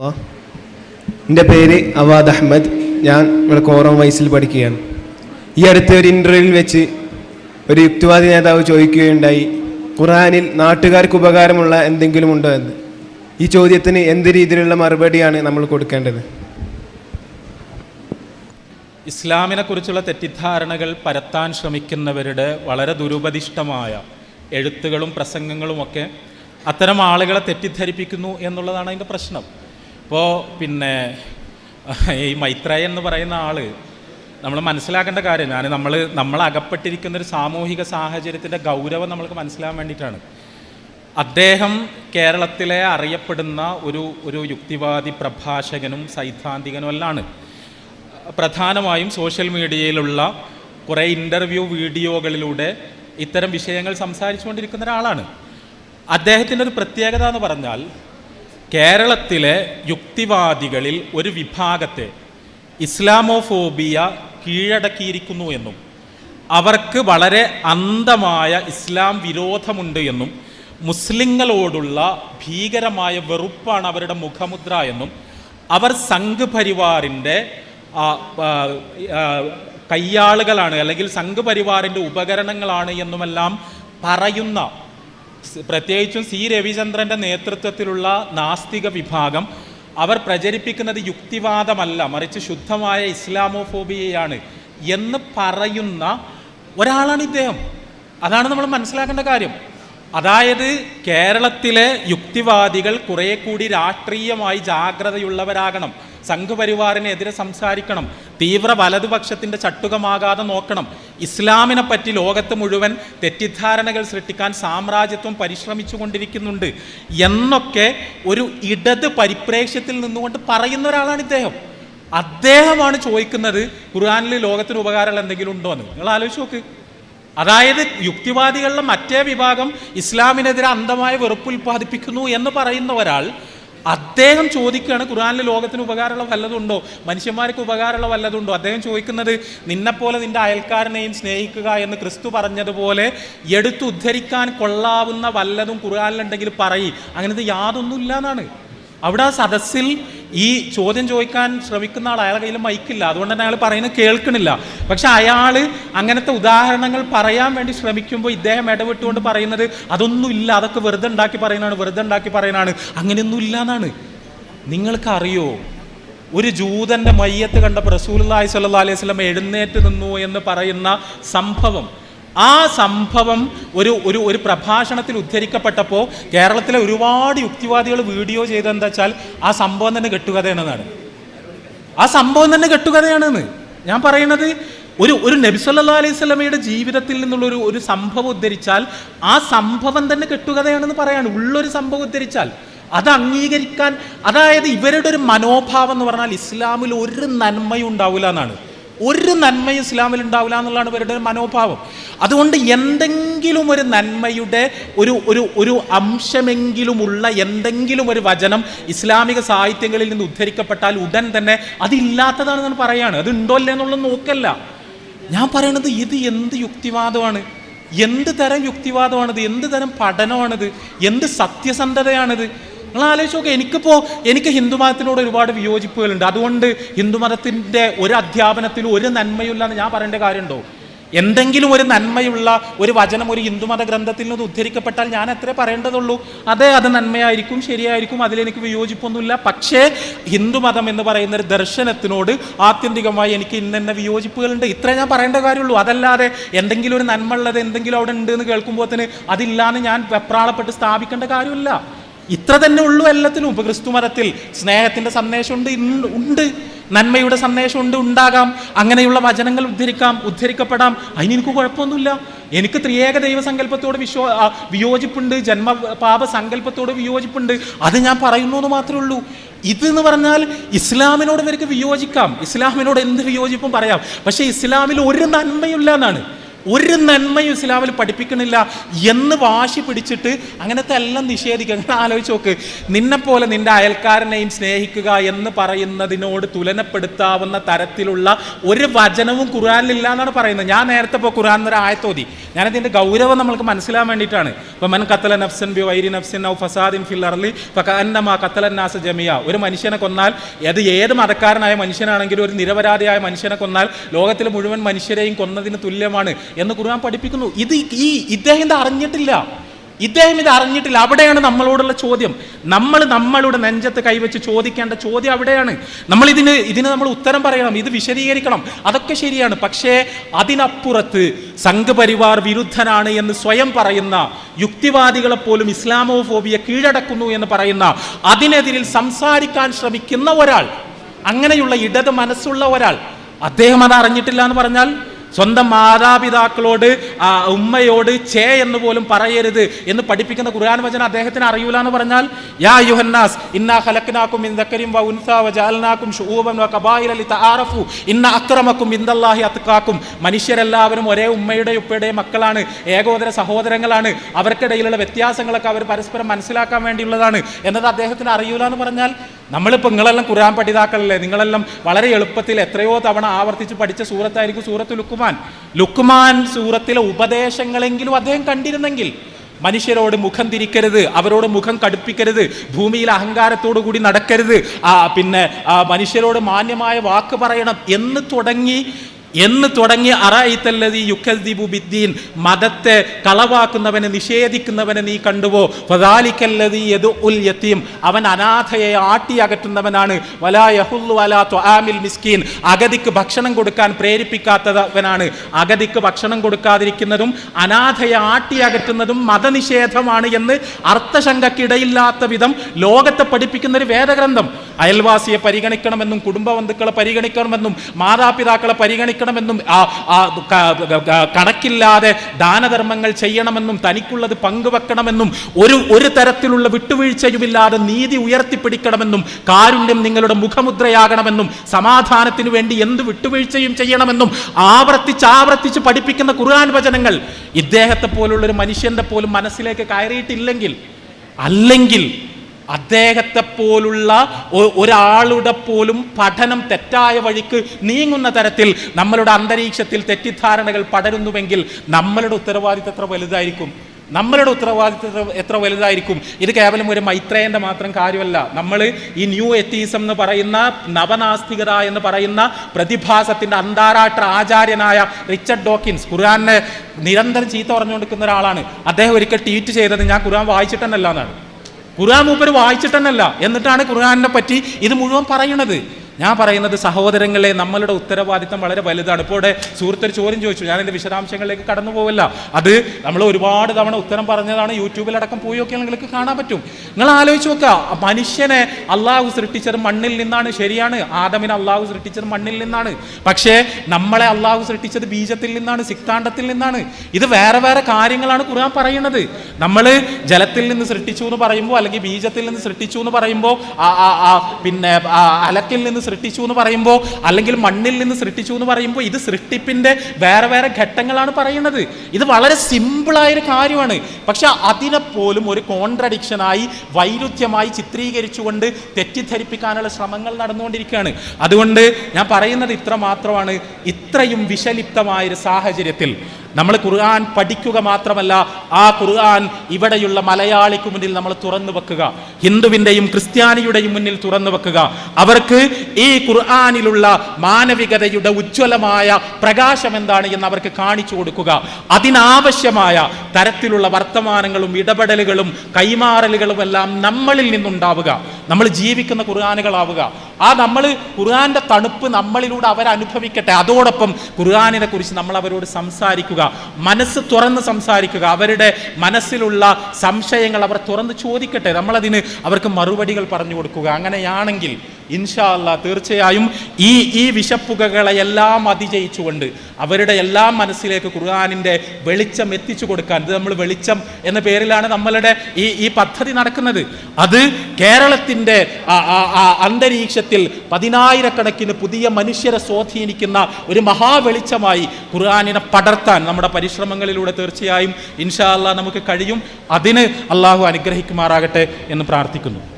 എന്റെ പേര് അവാദ് അഹമ്മദ്. ഞാൻ ഇവിടെ കോറം വയസ്സിൽ പഠിക്കുകയാണ്. ഈ അടുത്ത ഒരു ഇന്റർവ്യൂവിൽ വെച്ച് ഒരു യുക്തിവാദി നേതാവ് ചോദിക്കുകയുണ്ടായി ഖുറാനിൽ നാട്ടുകാർക്ക് ഉപകാരമുള്ള എന്തെങ്കിലും ഉണ്ടോ എന്ന്? ഈ ചോദ്യത്തിന് എന്ത് രീതിയിലുള്ള മറുപടിയാണ് നമ്മൾ കൊടുക്കേണ്ടത്? ഇസ്ലാമിനെ കുറിച്ചുള്ള തെറ്റിദ്ധാരണകൾ പരത്താൻ ശ്രമിക്കുന്നവരുടെ വളരെ ദുരുപദിഷ്ടമായ എഴുത്തുകളും പ്രസംഗങ്ങളുമൊക്കെ അത്തരം ആളുകളെ തെറ്റിദ്ധരിപ്പിക്കുന്നു എന്നുള്ളതാണ് അതിന്റെ പ്രശ്നം. ഇപ്പോൾ പിന്നെ ഈ മൈത്രേയൻ എന്ന് പറയുന്ന ആൾ നമ്മൾ മനസ്സിലാക്കേണ്ട കാര്യം ഞാൻ നമ്മൾ നമ്മൾ അകപ്പെട്ടിരിക്കുന്ന ഒരു സാമൂഹിക സാഹചര്യത്തിന്റെ ഗൗരവം നമ്മൾക്ക് മനസ്സിലാകാൻ വേണ്ടിയിട്ടാണ്. അദ്ദേഹം കേരളത്തിലെ അറിയപ്പെടുന്ന ഒരു ഒരു യുക്തിവാദി പ്രഭാഷകനും സൈദ്ധാന്തികനും എല്ലാമാണ് പ്രധാനമായും സോഷ്യൽ മീഡിയയിലുള്ള കുറേ ഇന്റർവ്യൂ വീഡിയോകളിലൂടെ ഇത്തരം വിഷയങ്ങൾ സംസാരിച്ചുകൊണ്ടിരിക്കുന്ന ഒരാളാണ്. അദ്ദേഹത്തിന്റെ ഒരു പ്രത്യേകത എന്ന് പറഞ്ഞാൽ കേരളത്തിലെ യുക്തിവാദികളിൽ ഒരു വിഭാഗത്തെ ഇസ്ലാമോഫോബിയ കീഴടക്കിയിരിക്കുന്നു എന്നും അവർക്ക് വളരെ അന്ധമായ ഇസ്ലാം വിരോധമുണ്ട് എന്നും മുസ്ലിങ്ങളോടുള്ള ഭീകരമായ വെറുപ്പാണ് അവരുടെ മുഖമുദ്ര എന്നും അവർ സംഘ് പരിവാറിന്റെ കയ്യാളുകളാണ് അല്ലെങ്കിൽ സംഘ് പരിവാറിന്റെ ഉപകരണങ്ങളാണ് എന്നുമെല്ലാം പറയുന്ന പ്രത്യേകിച്ചും സി. രവിചന്ദ്രന്റെ നേതൃത്വത്തിലുള്ള നാസ്തിക വിഭാഗം അവർ പ്രചരിപ്പിക്കുന്നത് യുക്തിവാദമല്ല മറിച്ച് ശുദ്ധമായ ഇസ്ലാമോഫോബിയയാണ് എന്ന് പറയുന്ന ഒരാളാണ് ഇദ്ദേഹം. അതാണ് നമ്മൾ മനസ്സിലാക്കേണ്ട കാര്യം. അതായത് കേരളത്തിലെ യുക്തിവാദികൾ കുറേ കൂടി രാഷ്ട്രീയമായി ജാഗ്രതയുള്ളവരാകണം. സംഘപരിവാറിനെതിരെ സംസാരിക്കണം. തീവ്ര വലതുപക്ഷത്തിന്റെ ചട്ടുകമാകാതെ നോക്കണം. ഇസ്ലാമിനെ പറ്റി ലോകത്ത് മുഴുവൻ തെറ്റിദ്ധാരണകൾ സൃഷ്ടിക്കാൻ സാമ്രാജ്യത്വം പരിശ്രമിച്ചു കൊണ്ടിരിക്കുന്നുണ്ട് എന്നൊക്കെ ഒരു ഇടത് പരിപ്രേക്ഷ്യത്തിൽ നിന്നുകൊണ്ട് പറയുന്ന ഒരാളാണ് ഇദ്ദേഹം. അദ്ദേഹമാണ് ചോദിക്കുന്നത് ഖുർആാനിൽ ലോകത്തിന് ഉപകാരങ്ങൾ എന്തെങ്കിലും ഉണ്ടോ എന്ന്. നിങ്ങൾ ആലോചിച്ച് നോക്ക്. അതായത് യുക്തിവാദികളുടെ മറ്റേ വിഭാഗം ഇസ്ലാമിനെതിരെ അന്ധമായ വെറുപ്പ് ഉൽപ്പാദിപ്പിക്കുന്നു എന്ന് പറയുന്ന ഒരാൾ അദ്ദേഹം ചോദിക്കുകയാണ് ഖുറാനിൽ ലോകത്തിന് ഉപകാരമുള്ള വല്ലതുണ്ടോ മനുഷ്യന്മാർക്ക് ഉപകാരമുള്ള വല്ലതുണ്ടോ അദ്ദേഹം ചോദിക്കുന്നത് നിന്നെപ്പോലെ നിന്റെ അയൽക്കാരനെയും സ്നേഹിക്കുക എന്ന് ക്രിസ്തു പറഞ്ഞതുപോലെ എടുത്തുദ്ധരിക്കാൻ കൊള്ളാവുന്ന വല്ലതും ഖുറാനിലുണ്ടെങ്കിൽ പറയി. അങ്ങനത്തെ യാതൊന്നുമില്ല എന്നാണ് അവിടെ ആ സദസ്സിൽ ഈ ചോദ്യം ചോദിക്കാൻ ശ്രമിക്കുന്ന ആൾ അയാളുടെ കയ്യിൽ മൈക്കില്ല അതുകൊണ്ട് തന്നെ അയാൾ പറയുന്നത് കേൾക്കണില്ല. പക്ഷെ അയാൾ അങ്ങനത്തെ ഉദാഹരണങ്ങൾ പറയാൻ വേണ്ടി ശ്രമിക്കുമ്പോൾ ഇദ്ദേഹം ഇടപെട്ടുകൊണ്ട് പറയുന്നത് അതൊന്നും ഇല്ല അതൊക്കെ വെറുതെ ഉണ്ടാക്കി പറയുന്നതാണ് വെറുതെ ഉണ്ടാക്കി പറയുന്നതാണ്. അങ്ങനെയൊന്നും ഇല്ല എന്നാണ് നിങ്ങൾക്കറിയോ ഒരു ജൂതന്റെ മയ്യത്ത് കണ്ടപ്പോൾ റസൂലുള്ളാഹി സ്വല്ലാ അലൈഹി വസല്ലം എഴുന്നേറ്റ് നിന്നു എന്ന് പറയുന്ന സംഭവം. ആ സംഭവം ഒരു ഒരു ഒരു പ്രഭാഷണത്തിൽ ഉദ്ധരിക്കപ്പെട്ടപ്പോൾ കേരളത്തിലെ ഒരുപാട് യുക്തിവാദികൾ വീഡിയോ ചെയ്തെന്താ വെച്ചാൽ ആ സംഭവം തന്നെ കെട്ടുകഥയാണെന്നാണ് ആ സംഭവം തന്നെ കെട്ടുകഥയാണെന്ന്. ഞാൻ പറയുന്നത് ഒരു ഒരു നബി സല്ലല്ലാഹു അലൈഹി സ്വലമയുടെ ജീവിതത്തിൽ നിന്നുള്ള ഒരു ഒരു സംഭവം ഉദ്ധരിച്ചാൽ ആ സംഭവം തന്നെ കെട്ടുകഥയാണെന്ന് പറയാണ്. ഉള്ളൊരു സംഭവം ഉദ്ധരിച്ചാൽ അത് അംഗീകരിക്കാൻ അതായത് ഇവരുടെ ഒരു മനോഭാവം എന്ന് പറഞ്ഞാൽ ഇസ്ലാമിൽ ഒരു നന്മയും ഉണ്ടാവില്ല എന്നാണ്. ഒരു നന്മയും ഇസ്ലാമിൽ ഉണ്ടാവില്ല എന്നുള്ളതാണ് ഇവരുടെ മനോഭാവം. അതുകൊണ്ട് എന്തെങ്കിലും ഒരു നന്മയുടെ ഒരു ഒരു ഒരു അംശമെങ്കിലുമുള്ള എന്തെങ്കിലും ഒരു വചനം ഇസ്ലാമിക സാഹിത്യങ്ങളിൽ നിന്ന് ഉദ്ധരിക്കപ്പെട്ടാൽ ഉടൻ തന്നെ അതില്ലാത്തതാണെന്നാണ് പറയാണ്. അത് ഉണ്ടോ അല്ലേ എന്നുള്ളത് നോക്കല്ല. ഞാൻ പറയണത് ഇത് എന്ത് യുക്തിവാദമാണ്? എന്ത് തരം യുക്തിവാദമാണിത്? എന്ത് തരം പഠനമാണിത്? എന്ത് സത്യസന്ധതയാണിത്? നിങ്ങൾ ആലോചിച്ച് നോക്കുക എനിക്കിപ്പോൾ എനിക്ക് ഹിന്ദുമതത്തിനോട് ഒരുപാട് വിയോജിപ്പുകളുണ്ട്. അതുകൊണ്ട് ഹിന്ദുമതത്തിന്റെ ഒരു അധ്യാപനത്തിലും ഒരു നന്മയില്ല ഞാൻ പറയേണ്ട കാര്യമുണ്ടോ? എന്തെങ്കിലും ഒരു നന്മയുള്ള ഒരു വചനം ഒരു ഹിന്ദുമത ഗ്രന്ഥത്തിൽ നിന്ന് ഉദ്ധരിക്കപ്പെട്ടാൽ ഞാൻ എത്ര പറയേണ്ടതുള്ളൂ. അതെ അത് നന്മയായിരിക്കും ശരിയായിരിക്കും അതിലെനിക്ക് വിയോജിപ്പൊന്നുമില്ല. പക്ഷേ ഹിന്ദുമതം എന്ന് പറയുന്ന ഒരു ദർശനത്തിനോട് ആത്യന്തികമായി എനിക്ക് ഇന്നെന്നെ വിയോജിപ്പുകളുണ്ട്. ഇത്രേ ഞാൻ പറയേണ്ട കാര്യമുള്ളൂ. അതല്ലാതെ എന്തെങ്കിലും ഒരു നന്മ ഉള്ളത് എന്തെങ്കിലും അവിടെ ഉണ്ട് എന്ന് കേൾക്കുമ്പോൾ തന്നെ അതില്ലാന്ന് ഞാൻ വെപ്രാളപ്പെട്ട് സ്ഥാപിക്കേണ്ട കാര്യമില്ല. ഇത്ര തന്നെ ഉള്ളൂ എല്ലാത്തിലും. ഇപ്പൊ ക്രിസ്തു മതത്തിൽ സ്നേഹത്തിന്റെ സന്ദേശമുണ്ട് ഉണ്ട് നന്മയുടെ സന്ദേശമുണ്ട് ഉണ്ടാകാം. അങ്ങനെയുള്ള വചനങ്ങൾ ഉദ്ധരിക്കാം ഉദ്ധരിക്കപ്പെടാം. അതിന് എനിക്ക് കുഴപ്പമൊന്നുമില്ല. എനിക്ക് ത്രിയേക ദൈവസങ്കല്പത്തോട് വിശ്വ വിയോജിപ്പുണ്ട്. ജന്മ പാപ സങ്കല്പത്തോട് വിയോജിപ്പുണ്ട്. അത് ഞാൻ പറയുന്നു എന്ന് മാത്രമേ ഉള്ളൂ. ഇത് എന്ന് പറഞ്ഞാൽ ഇസ്ലാമിനോട് ഇവർക്ക് വിയോജിക്കാം. ഇസ്ലാമിനോട് എന്ത് വിയോജിപ്പും പറയാം. പക്ഷേ ഇസ്ലാമിൽ ഒരു നന്മയില്ല എന്നാണ്. ഒരു നന്മയും ഇസ്ലാമിൽ പഠിപ്പിക്കണില്ല എന്ന് വാശി പിടിച്ചിട്ട് അങ്ങനത്തെ എല്ലാം നിഷേധിക്കുക. അങ്ങനെ ആലോചിച്ച് നോക്ക്. നിന്നെപ്പോലെ നിന്റെ അയൽക്കാരനെയും സ്നേഹിക്കുക എന്ന് പറയുന്നതിനോട് തുലനപ്പെടുത്താവുന്ന തരത്തിലുള്ള ഒരു വചനവും ഖുറാനിലില്ല എന്നാണ് പറയുന്നത്. ഞാൻ നേരത്തെ ഇപ്പോൾ ഖുറാൻ എന്നൊരു ആയത്തോതി ഞാനതിന്റെ ഗൗരവം നമ്മൾക്ക് മനസ്സിലാൻ വേണ്ടിയിട്ടാണ്. ഇപ്പം മൻ കത്തല നഫ്സൻ ബി വൈരി നഫ്സൻ ഔ ഫസാദിൻ ഫിൽ അർലി കത്തലൻ നാസ ജമിയ ഒരു മനുഷ്യനെ കൊന്നാൽ അത് ഏത് മതക്കാരനായ മനുഷ്യനാണെങ്കിലും ഒരു നിരപരാധിയായ മനുഷ്യനെ കൊന്നാൽ ലോകത്തിലെ മുഴുവൻ മനുഷ്യരെയും കൊന്നതിന് തുല്യമാണ്. എന്ന് ഖുർആൻ പഠിപ്പിക്കുന്നു. ഇത് ഈ ഇദ്ദേഹം ഇത് അറിഞ്ഞിട്ടില്ല. ഇദ്ദേഹം ഇത് അറിഞ്ഞിട്ടില്ല. അവിടെയാണ് നമ്മളോടുള്ള ചോദ്യം. നമ്മൾ നമ്മളുടെ നെഞ്ചത്ത് കൈവച്ച് ചോദിക്കേണ്ട ചോദ്യം അവിടെയാണ്. നമ്മൾ ഇതിന് ഇതിന് നമ്മൾ ഉത്തരം പറയണം. ഇത് വിശദീകരിക്കണം. അതൊക്കെ ശരിയാണ്. പക്ഷേ അതിനപ്പുറത്ത് സംഘപരിവാർ വിരുദ്ധനാണ് എന്ന് സ്വയം പറയുന്ന യുക്തിവാദികളെ പോലും ഇസ്ലാമോഫോബിയ കീഴടക്കുന്നു എന്ന് പറയുന്ന അതിനെതിരിൽ സംസാരിക്കാൻ ശ്രമിക്കുന്ന ഒരാൾ അങ്ങനെയുള്ള ഇടത് മനസ്സുള്ള ഒരാൾ അദ്ദേഹം അത് അറിഞ്ഞിട്ടില്ല എന്ന് പറഞ്ഞാൽ സ്വന്തം മാതാപിതാക്കളോട് ഉമ്മയോട് ചേ എന്ന് പോലും പറയരുത് എന്ന് പഠിപ്പിക്കുന്ന ഖുർആൻ വചന അദ്ദേഹത്തിന് അറിയൂല എന്ന് പറഞ്ഞാൽ യാ യുഹന്നാസ് ഇന്നാ ഖലഖ്നാകും മിൻ ദക്കരിൻ വ ഉൻസാ വ ജഅൽനാകും ശുഊബൻ വ ഖബായില ലിതആറഫു ഇന്ന അക്രമക്കും ഇൻദല്ലാഹി അത്ഖാക്കും. മനുഷ്യരെല്ലാവരും ഒരേ ഉമ്മയുടെ ഉപ്പയുടെ മക്കളാണ് ഏകോദര സഹോദരങ്ങളാണ്. അവർക്കിടയിലുള്ള വ്യത്യാസങ്ങളൊക്കെ അവർ പരസ്പരം മനസ്സിലാക്കാൻ വേണ്ടിയുള്ളതാണ്. എന്നത് അദ്ദേഹത്തിന് അറിയൂല എന്ന് പറഞ്ഞാൽ നമ്മളിപ്പോൾ നിങ്ങളെല്ലാം ഖുർആൻ പഠിതാക്കളല്ലേ? നിങ്ങളെല്ലാം വളരെ എളുപ്പത്തിൽ എത്രയോ തവണ ആവർത്തിച്ച് പഠിച്ച സൂറത്തായിരിക്കും സൂറത്ത് ലുക്കുമാൻ ലുക്കുമാൻ സൂറത്തിലെ ഉപദേശങ്ങളെങ്കിലും അദ്ദേഹം കണ്ടിരുന്നെങ്കിൽ മനുഷ്യരോട് മുഖം തിരിക്കരുത് അവരോട് മുഖം കടുപ്പിക്കരുത് ഭൂമിയിൽ അഹങ്കാരത്തോടു കൂടി നടക്കരുത് പിന്നെ മനുഷ്യരോട് മാന്യമായ വാക്ക് പറയണം എന്ന് തുടങ്ങി എന്ന് തുടങ്ങി അറായിത്തല്ലതി യുക്കദ്ദിബു ബിദ്ദീൻ മതത്തെ കളവാക്കുന്നവനെ നിഷേധിക്കുന്നവനെ നീ കണ്ടുവോ? ഫദാലിക്കല്ലതി യദുഉൽ യത്തീം അവൻ അനാഥയെ ആട്ടി അകറ്റുന്നവനാണ്. വലാ യഹുല്ലു വലാ ത്വാമിൽ മിസ്കീൻ അഗതിക്ക് ഭക്ഷണം കൊടുക്കാൻ പ്രേരിപ്പിക്കാത്തവനാണ്. അഗതിക്ക് ഭക്ഷണം കൊടുക്കാതിരിക്കുന്നതും അനാഥയെ ആട്ടി അകറ്റുന്നതും മതനിഷേധമാണ് എന്ന് അർത്ഥശങ്കക്കിടയില്ലാത്ത വിധം ലോകത്തെ പഠിപ്പിക്കുന്ന ഒരു വേദഗ്രന്ഥം. അയൽവാസിയെ പരിഗണിക്കണമെന്നും കുടുംബ ബന്ധുക്കളെ പരിഗണിക്കണമെന്നും മാതാപിതാക്കളെ പരിഗണിക്കണമെന്നും ആ, ആ, ക- ക- കണക്കില്ലാതെ ദാനധർമ്മങ്ങൾ ചെയ്യണമെന്നും തനിക്കുള്ളത് പങ്കുവെക്കണമെന്നും ഒരു ഒരു തരത്തിലുള്ള വിട്ടുവീഴ്ചയുമില്ലാതെ നീതി ഉയർത്തിപ്പിടിക്കണമെന്നും കാരുണ്യം നിങ്ങളുടെ മുഖമുദ്രയാകണമെന്നും സമാധാനത്തിനു വേണ്ടി എന്ത് വിട്ടുവീഴ്ചയും ചെയ്യണമെന്നും ആവർത്തിച്ച് ആവർത്തിച്ച് പഠിപ്പിക്കുന്ന ഖുർആൻ വചനങ്ങൾ. ഇദ്ദേഹത്തെ പോലുള്ള ഒരു മനുഷ്യന്റെ പോലും മനസ്സിലേക്ക് കയറിയിട്ടില്ലെങ്കിൽ അല്ലെങ്കിൽ അദ്ദേഹത്തെ പോലുള്ള ഒരാളുടെ പോലും പഠനം തെറ്റായ വഴിക്ക് നീങ്ങുന്ന തരത്തിൽ നമ്മളുടെ അന്തരീക്ഷത്തിൽ തെറ്റിദ്ധാരണകൾ പടരുന്നുവെങ്കിൽ നമ്മളുടെ ഉത്തരവാദിത്തം എത്ര വലുതായിരിക്കും? നമ്മളുടെ ഉത്തരവാദിത്തം എത്ര- എത്ര വലുതായിരിക്കും? ഇത് കേവലം ഒരു മൈത്രേയന്റെ മാത്രം കാര്യമല്ല. നമ്മൾ ഈ ന്യൂ എത്തീസം എന്ന് പറയുന്ന നവനാസ്തികത എന്ന് പറയുന്ന പ്രതിഭാസത്തിന്റെ അന്താരാഷ്ട്ര ആചാര്യനായ റിച്ചർഡ് ഡോക്കിൻസ് ഖുർആനെ നിരന്തരം ചീത്ത പറഞ്ഞുകൊണ്ടിരിക്കുന്ന ഒരാളാണ്. അദ്ദേഹം ഒരിക്കൽ ട്വീറ്റ് ചെയ്തത് ഞാൻ ഖുർആൻ വായിച്ചിട്ടെന്നല്ല എന്നാണ്. ഖുർആൻ മൂപ്പർ വായിച്ചിട്ടെന്നല്ല. എന്നിട്ടാണ് ഖുർആാനിനെ പറ്റി ഇത് മുഴുവൻ പറയണത്. ഞാൻ പറയുന്നത് സഹോദരങ്ങളെ നമ്മളുടെ ഉത്തരവാദിത്തം വളരെ വലുതാണ്. ഇപ്പോൾ ഇവിടെ സുഹൃത്തൊരു ചോദ്യം ചോദിച്ചു. ഞാൻ എന്റെ വിശദാംശങ്ങളിലേക്ക് കടന്നു പോവില്ല. അത് നമ്മൾ ഒരുപാട് തവണ ഉത്തരം പറഞ്ഞതാണ്. യൂട്യൂബിലടക്കം പോയി നോക്കിയാൽ നിങ്ങൾക്ക് കാണാൻ പറ്റും. നിങ്ങൾ ആലോചിച്ച് നോക്കുക. മനുഷ്യനെ അള്ളാഹു സൃഷ്ടിച്ചത് മണ്ണിൽ നിന്നാണ്. ശരിയാണ്. ആദമിനെ അള്ളാഹു സൃഷ്ടിച്ചത് മണ്ണിൽ നിന്നാണ്. പക്ഷേ നമ്മളെ അള്ളാഹു സൃഷ്ടിച്ചത് ബീജത്തിൽ നിന്നാണ് സിക്താണ്ടത്തിൽ നിന്നാണ്. ഇത് വേറെ വേറെ കാര്യങ്ങളാണ് ഖുർആൻ പറയുന്നത്. നമ്മൾ ജലത്തിൽ നിന്ന് സൃഷ്ടിച്ചു എന്ന് പറയുമ്പോൾ അല്ലെങ്കിൽ ബീജത്തിൽ നിന്ന് സൃഷ്ടിച്ചു എന്ന് പറയുമ്പോൾ പിന്നെ അലക്കിൽ നിന്ന് സൃഷ്ടിച്ചു എന്ന് പറയുമ്പോൾ അല്ലെങ്കിൽ മണ്ണിൽ നിന്ന് സൃഷ്ടിച്ചു എന്ന് പറയുമ്പോൾ ഇത് സൃഷ്ടിപ്പിന്റെ വേറെ വേറെ ഘട്ടങ്ങളാണ് പറയുന്നത്. ഇത് വളരെ സിമ്പിളായൊരു കാര്യമാണ്. പക്ഷെ അതിനെപ്പോലും ഒരു കോൺട്രഡിക്ഷനായി വൈരുദ്ധ്യമായി ചിത്രീകരിച്ചുകൊണ്ട് തെറ്റിദ്ധരിപ്പിക്കാനുള്ള ശ്രമങ്ങൾ നടന്നുകൊണ്ടിരിക്കുകയാണ്. അതുകൊണ്ട് ഞാൻ പറയുന്നത് ഇത്ര മാത്രമാണ്. ഇത്രയും വിഷലിപ്തമായൊരു സാഹചര്യത്തിൽ നമ്മൾ ഖുർആൻ പഠിക്കുക മാത്രമല്ല ആ ഖുർആൻ ഇവിടെയുള്ള മലയാളിക്ക് മുന്നിൽ നമ്മൾ തുറന്നു വെക്കുക. ഹിന്ദുവിന്റെയും ക്രിസ്ത്യാനിയുടെയും മുന്നിൽ തുറന്നു വെക്കുക. അവർക്ക് ഈ ഖുർആാനിലുള്ള മാനവികതയുടെ ഉജ്ജ്വലമായ പ്രകാശം എന്താണ് എന്ന് അവർക്ക് കാണിച്ചു കൊടുക്കുക. അതിനാവശ്യമായ തരത്തിലുള്ള വർത്തമാനങ്ങളും ഇടപെടലുകളും കൈമാറലുകളും എല്ലാം നമ്മളിൽ നിന്നുണ്ടാവുക. നമ്മൾ ജീവിക്കുന്ന ഖുർആാനുകളാവുക. ആ നമ്മൾ ഖുർആാന്റെ തണുപ്പ് നമ്മളിലൂടെ അവരനുഭവിക്കട്ടെ അതോടൊപ്പം ഖുർആാനിനെ കുറിച്ച് നമ്മൾ അവരോട് സംസാരിക്കുക. മനസ്സ് തുറന്ന് സംസാരിക്കുക. അവരുടെ മനസ്സിലുള്ള സംശയങ്ങൾ അവർ തുറന്ന് ചോദിക്കട്ടെ. നമ്മളതിന് അവർക്ക് മറുപടികൾ പറഞ്ഞു കൊടുക്കുക. അങ്ങനെയാണെങ്കിൽ ഇൻഷാ അല്ല തീർച്ചയായും ഈ ഈ വിശപ്പുകകളെല്ലാം അതിജയിച്ചുകൊണ്ട് അവരുടെ എല്ലാ മനസ്സിലേക്ക് ഖുർആാനിന്റെ വെളിച്ചം എത്തിച്ചു കൊടുക്കാൻ ഇത് നമ്മൾ വെളിച്ചം എന്ന പേരിലാണ് നമ്മളുടെ ഈ ഈ പദ്ധതി നടക്കുന്നത്. അത് കേരളത്തിന്റെ അന്തരീക്ഷത്തിൽ പതിനായിരക്കണക്കിന് പുതിയ മനുഷ്യരെ സ്വാധീനിക്കുന്ന ഒരു മഹാവെളിച്ചമായി ഖുർആാനിനെ പടർത്താൻ നമ്മുടെ പരിശ്രമങ്ങളിലൂടെ തീർച്ചയായും ഇൻഷാ അല്ലാ നമുക്ക് കഴിയും. അതിന് അള്ളാഹു അനുഗ്രഹിക്കുമാറാകട്ടെ എന്ന് പ്രാർത്ഥിക്കുന്നു.